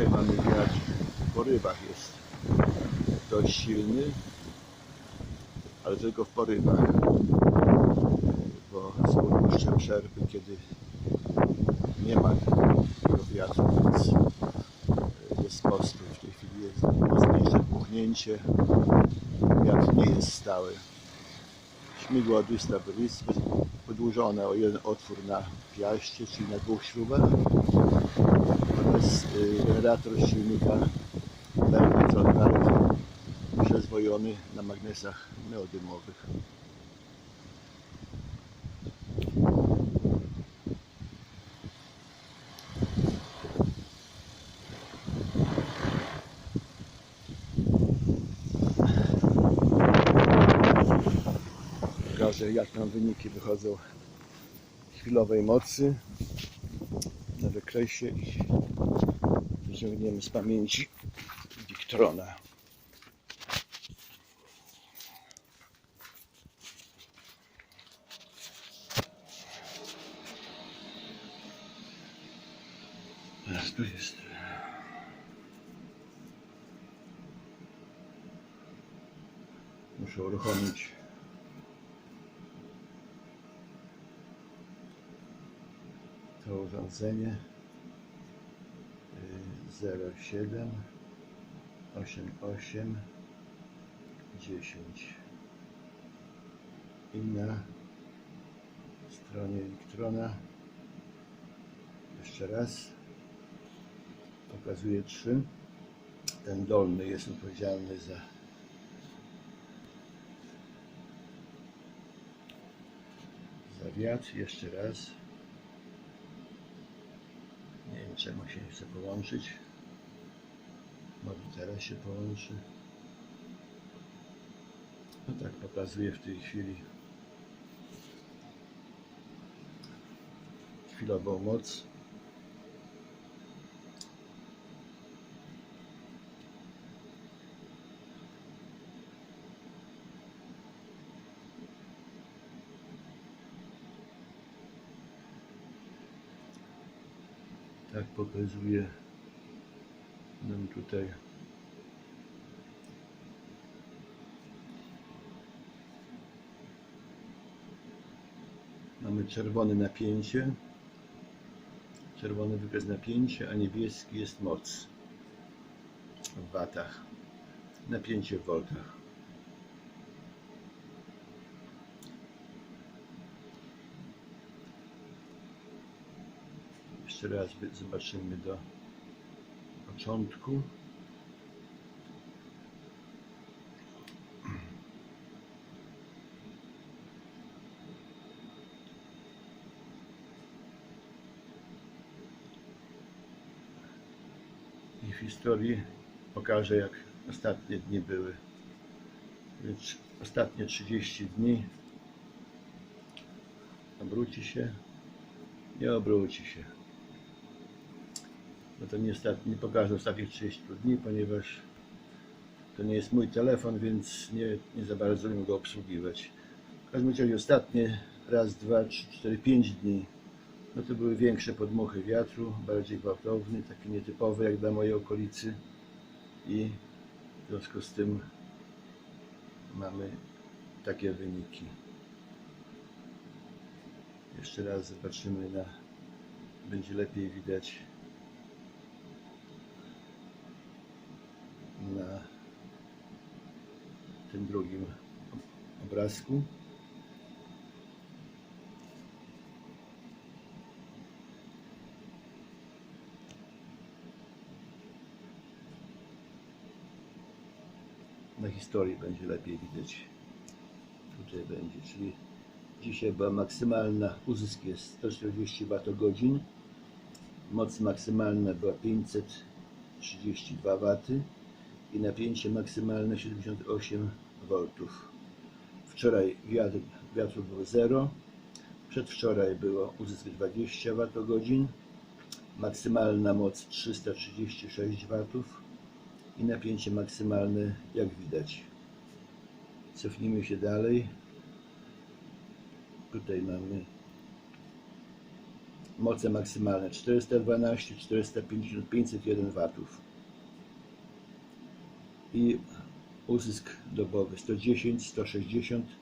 Dzisiaj mamy wiatr w porywach jest dość silny, ale tylko w porywach, bo są dłuższe przerwy, kiedy nie ma tego wiatru, więc e, jest postój. W tej chwili jest mocniejsze dmuchnięcie, wiatr nie jest stały. Śmigło jest wydłużone o jeden otwór na piaście, czyli na dwóch śrubach. Natomiast y, generator silnika nawet przezwojony na magnesach neodymowych. Pokażę jak nam wyniki wychodzą chwilowej mocy na wykresie i wyciągniemy z pamięci Diktrona. Teraz tu jest. Muszę uruchomić to urządzenie y, 07 88 10 i na stronie elektrona jeszcze raz pokazuje 3 ten dolny jest odpowiedzialny za za wiatr jeszcze raz wiem czemu się chce połączyć. Może teraz się połączy. No tak pokazuje w tej chwili chwilową moc. Tak pokazuje nam tutaj. Mamy czerwone napięcie. Czerwony wykaz napięcia a niebieski jest moc. W watach. Napięcie w voltach Jeszcze raz zobaczymy do początku. I w historii pokażę jak ostatnie dni były. Więc ostatnie 30 dni obróci się, nie obróci się no to niestety nie pokażę ostatnich 30 dni, ponieważ to nie jest mój telefon, więc nie, nie za bardzo umiem go obsługiwać. W każdym razie ostatnie raz, dwa, trzy, cztery, pięć dni no to były większe podmuchy wiatru, bardziej gwałtowny, taki nietypowy jak dla mojej okolicy i w związku z tym mamy takie wyniki. Jeszcze raz zobaczymy na będzie lepiej widać na tym drugim obrazku. Na historii będzie lepiej widać. Tutaj będzie, czyli dzisiaj była maksymalna, uzysk jest 140 Wh, moc maksymalna była 532 W i napięcie maksymalne 78 V. Wczoraj wiatr, wiatru było 0, przedwczoraj było uzysk 20 Wh, maksymalna moc 336 W i napięcie maksymalne jak widać. Cofnijmy się dalej. Tutaj mamy moce maksymalne 412, 450, 501 watów i uzysk dobowy. 110, 160